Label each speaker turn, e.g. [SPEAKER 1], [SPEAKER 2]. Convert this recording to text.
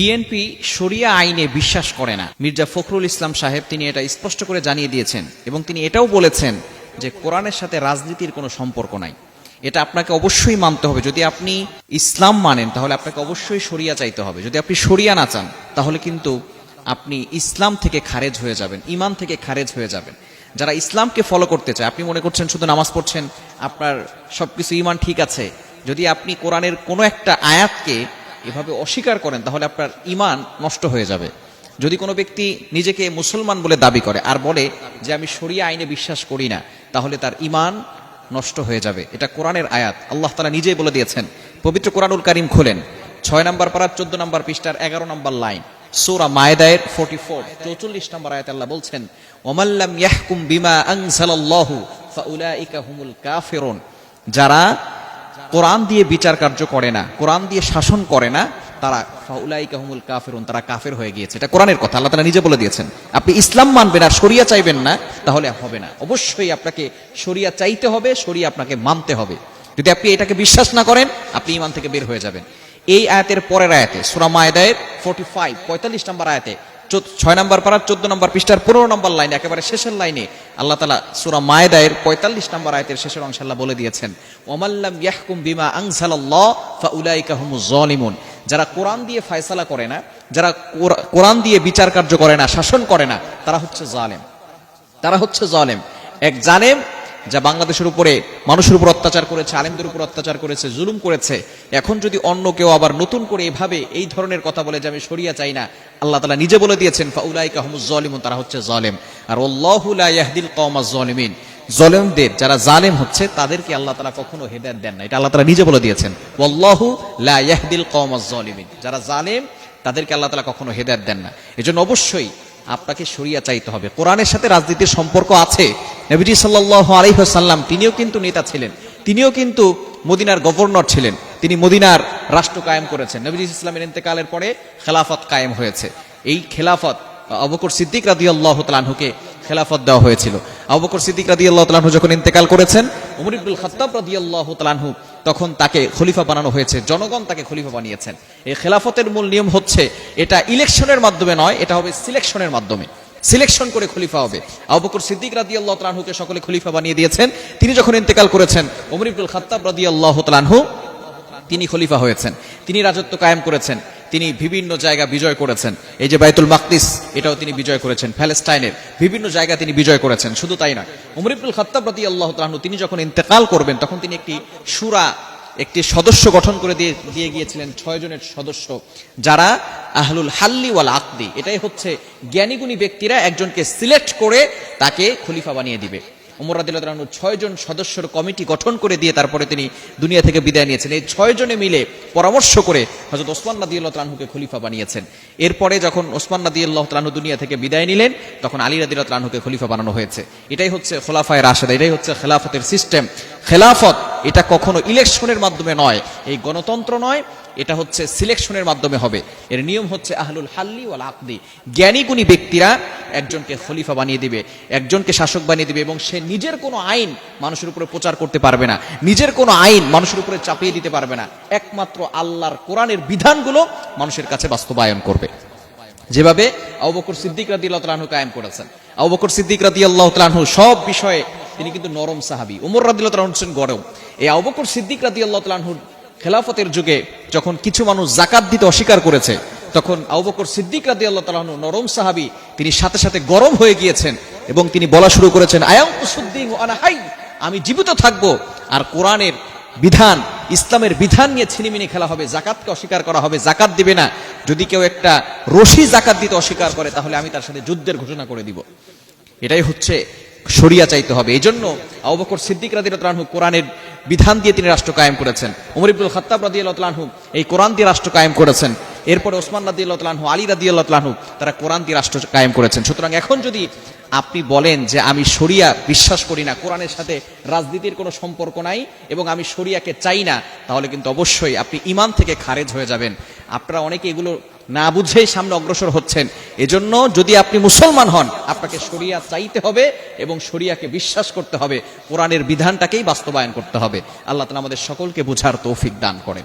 [SPEAKER 1] BNP শরিয়া আইনে বিশ্বাস করে না। মির্জা ফখরুল ইসলাম সাহেব তিনি এটা স্পষ্ট করে জানিয়ে দিয়েছেন এবং তিনি এটাও বলেছেন যে কোরআনের সাথে রাজনীতির কোনো সম্পর্ক নাই। এটা আপনাকে অবশ্যই মানতে হবে। যদি আপনি ইসলাম মানেন, তাহলে আপনাকে অবশ্যই শরিয়া চাইতে হবে। যদি আপনি শরিয়া না চান, তাহলে কিন্তু আপনি ইসলাম থেকে খারেজ হয়ে যাবেন ইমান থেকে খারেজ হয়ে যাবেন। যারা ইসলামকে ফলো করতে চায়, আপনি মনে করছেন শুধু নামাজ পড়ছেন, আপনার সবকিছু ইমান ঠিক আছে। যদি আপনি কোরআনের কোনো একটা আয়াতকে এভাবে অস্বীকার করেন, তাহলে আপনার ইমান নষ্ট হয়ে যাবে। যদি কোনো ব্যক্তি নিজেকে মুসলমান বলে দাবি করে আর বলে যে আমি সরিয়া আইনে বিশ্বাস করি না, তাহলে তার ইমান নষ্ট হয়ে যাবে। এটা কোরআনের আয়াত। আল্লাহ তালা নিজেই বলে দিয়েছেন, পবিত্র কোরআনুল কারিম খোলেন। ছয় নম্বর পাড়ার চোদ্দ নম্বর পৃষ্ঠার, এগারো নম্বর লাইন। সূরা মায়দায়ের 44 44 নম্বর আয়াতে আল্লাহ বলছেন ওমাল্লাম ইয়াহকুম বিমা আনজালাল্লাহু ফাউলাইকা হুমুল কাফিরুন। যারা কোরআন দিয়ে বিচার কার্য করে না, কোরআন দিয়ে শাসন করে না, তারা ফাউলাইকা হুমুল কাফিরুন, তারা কাফের হয়ে গিয়েছে। এটা কোরআনের কথা, আল্লাহ তাআলা নিজে বলে দিয়েছেন। আপনি ইসলাম মানবেন আর শরিয়া চাইবেন না, তাহলে হবে না। অবশ্যই আপনাকে শরিয়া চাইতে হবে, শরিয়া আপনাকে মানতে হবে। যদি আপনি এটাকে বিশ্বাস না করেন, আপনি ইমান থেকে বের হয়ে যাবেন। এই আয়াতের পরের আয়াতে, সুরা মায়দায়ের ফোর্টি ফাইভ পঁয়তাল্লিশ নম্বর আয়াতে ছয় নম্বর পাড়ার চোদ্দ নম্বর পৃষ্ঠার পনেরো নম্বর লাইনে, একেবারে শেষের লাইনে আল্লাহ তালা সুরা মায়দায়ের পঁয়তাল্লিশ নম্বর আয়তের শেষের অংশ আল্লাহ বলে দিয়েছেন ওমাল্লাম ইয়াহকুম বিমা জালিমুন। যারা কোরআন দিয়ে ফায়সালা করে না, যারা কোরআ- কোরআন দিয়ে বিচার কার্য করে না, শাসন করে না, তারা হচ্ছে জালেম। তারা হচ্ছে জালেম। এক জালেম যা বাংলাদেশের উপরে, মানুষের উপর অত্যাচার করেছে, আলেমদের উপর অত্যাচার করেছে, জুলুম করেছে। এখন যদি অন্য কেউ আবার নতুন করে এভাবে এই ধরনের কথা বলে যে আমি সরিয়া চাই না, আল্লাহ তালা নিজে বলে দিয়েছেন, ফাউলাইকা হুমুজ জালিমুন, তারা হচ্ছে জলেম। আর আল্লাহু লা ইয়াহদিল কওমাজ জালিমিন। জলেমদের যারা জালেম হচ্ছে, তাদেরকে আল্লাহ তালা কখনো হেদায়ত দেন না। এটা আল্লাহ তালা নিজে বলে দিয়েছেন। ওয়াল্লাহু লা ইয়াহদিল কওমাজ জালিমিন। যারা জালেম, তাদেরকে আল্লাহ তালা কখনো হেদায়ত দেন না। এজন্য অবশ্যই আপনাকে সরিয়া চাইতে হবে। কোরআনের সাথে রাজনীতির সম্পর্ক আছে নবীজি সাল্লাহ আলহিহাসাল্লাম তিনিও কিন্তু নেতা ছিলেন, তিনিও কিন্তু মদিনার গভর্নর ছিলেন, তিনি মদিনার রাষ্ট্র কায়েম করেছেন। নবীজি ইসলামের ইন্তেকালের পরে খেলাফত কায়েম হয়েছে। এই খেলাফত অবকর সিদ্দিক রাদি আল্লাহ তালাহুকে খেলাফত দেওয়া হয়েছিল। আবুবকর সিদ্দিক রাদি আল্লাহ যখন ইন্তেকাল করেছেন, উমর ইবুল খত্তাব রাদি আল্লাহ তখন তাকে খলিফা বানানো হয়েছে, জনগণ তাকে খলিফা বানিয়েছেন। এই খেলাফতের মূল নিয়ম হচ্ছে, এটা ইলেকশনের মাধ্যমে নয়, এটা হবে সিলেকশনের মাধ্যমে। সিলেকশন করে খলিফা হবে। আবু বকর সিদ্দিক রাদি আল্লাহ তালাহুকে সকলে খলিফা বানিয়ে দিয়েছেন। তিনি যখন ইন্তেকাল করেছেন, ওমর ইবুল খত্তাব রাদি আল্লাহ তালাহু তিনি খলিফা হয়েছেন। তিনি রাজত্ব কায়েম করেছেন। তিনি বিভিন্ন জায়গা বিজয় করেছেন। এই যে বাইতুল মাকদিস, এটাও তিনি বিজয় করেছেন। প্যালেস্টাইনের বিভিন্ন জায়গা তিনি বিজয় করেছেন। শুধু তাই নয় উমর ইবনুল খাত্তাব রাদি আল্লাহ তিনি যখন ইন্তেকাল করবেন, তখন তিনি একটি সুরা একটি সদস্য গঠন করে দিয়ে দিয়ে গিয়েছিলেন ছয় জনের সদস্য, যারা আহলুল হাল্লি ওয়াল আকদি। এটাই হচ্ছে জ্ঞানীগুণী ব্যক্তিরা একজনকে সিলেক্ট করে তাকে খলিফা বানিয়ে দিবে। রাদিল্লাহ ছয় জন সদস্যর কমিটি গঠন করে দিয়ে তারপরে তিনি দুনিয়া থেকে বিদায় নিয়েছেন। এই ছয় জনে মিলে পরামর্শ করে হজরত ওসমান রাদিউল্লাহ তালাহুকে খলিফা বানিয়েছেন। এরপরে যখন ওসমান রাদিউল্লাহ তালাহু দুনিয়া থেকে বিদায় নিলেন, তখন আলী রাদিল্লাহ তালাহুকে খলিফা বানানো হয়েছে। এটাই হচ্ছে খোলাফায় রাশেদা, এটাই হচ্ছে খেলাফতের সিস্টেম খেলাফত এটা কখনো ইলেকশনের মাধ্যমে নয়, এই গণতন্ত্র নয়, এটা হচ্ছে সিলেকশনের মাধ্যমে হবে। এর নিয়ম হচ্ছে আহলুল হাল্লি ওয়াল আকদি। জ্ঞানী গুণী ব্যক্তিরা একজনকে খলিফা বানিয়ে দিবে, একজনকে শাসক বানিয়ে দিবে, এবং সে নিজের কোনো আইন মানুষের উপরে প্রচার করতে পারবে না, নিজের কোনো আইন মানুষের উপরে চাপিয়ে দিতে পারবে না। একমাত্র আল্লাহর কোরআনের বিধানগুলো মানুষের কাছে বাস্তবায়ন করবে। যেভাবে আবু বকর সিদ্দিক রাদি আল্লাহ কায়েম করেছেন। আবু বকর সিদ্দিক রাদি আল্লাহ সব বিষয়ে তিনি কিন্তু নরম সাহাবি। উমর রাদি আল্লাহ তালাহু গরম এই আবু বকর সিদ্দিক রাদি আল্লাহ খেলাফতের যুগে যখন কিছু মানুষ জাকাত দিতে অস্বীকার করেছে, তখন আবু বকর সিদ্দিক রাদি আল্লাহ তালাহু নরম সাহাবি, তিনি সাথে সাথে গরম হয়ে গিয়েছেন এবং তিনি বলা শুরু করেছেন আয়াঙ্কুসুদ্দিন হাই, আমি জীবিত থাকব। আর কোরআনের বিধান, ইসলামের বিধান নিয়ে ছিনিমিনি খেলা হবে জাকাতকে অস্বীকার করা হবে জাকাত দিবে না। যদি কেউ একটা রশি জাকাত দিতে অস্বীকার করে, তাহলে আমি তার সাথে যুদ্ধের ঘোষণা করে দিব। এটাই হচ্ছে শরিয়া চাইতে হবে। এই জন্য আবুবকর সিদ্দিক রাদি রাতলানহু কোরআনের বিধান দিয়ে তিনি রাষ্ট্র কায়েম করেছেন। উমর ইবুল খত্তাব রাদি আল্লাহু এই কোরআন দিয়ে রাষ্ট্র কায়েম করেছেন। এরপরে ওসমান রাদি আল্লাহু আলী রাদি আল্লাহু তারা কোরআন দিয়ে রাষ্ট্র কায়েম করেছেন। সুতরাং এখন যদি আপনি বলেন যে আমি শরিয়া বিশ্বাস করি না, কোরআনের সাথে রাজনীতির কোনো সম্পর্ক নাই এবং আমি শরিয়াকে চাই না, তাহলে কিন্তু অবশ্যই আপনি ইমান থেকে খারেজ হয়ে যাবেন। আপনারা অনেকে এগুলো না বুঝেই সামনে অগ্রসর হচ্ছেন। এজন্য যদি আপনি মুসলমান হন, আপনাকে সরিয়া চাইতে হবে এবং সরিয়াকে বিশ্বাস করতে হবে। কোরআনের বিধানটাকেই বাস্তবায়ন করতে হবে। আল্লাহ তালা আমাদের সকলকে বুঝার তৌফিক দান করেন।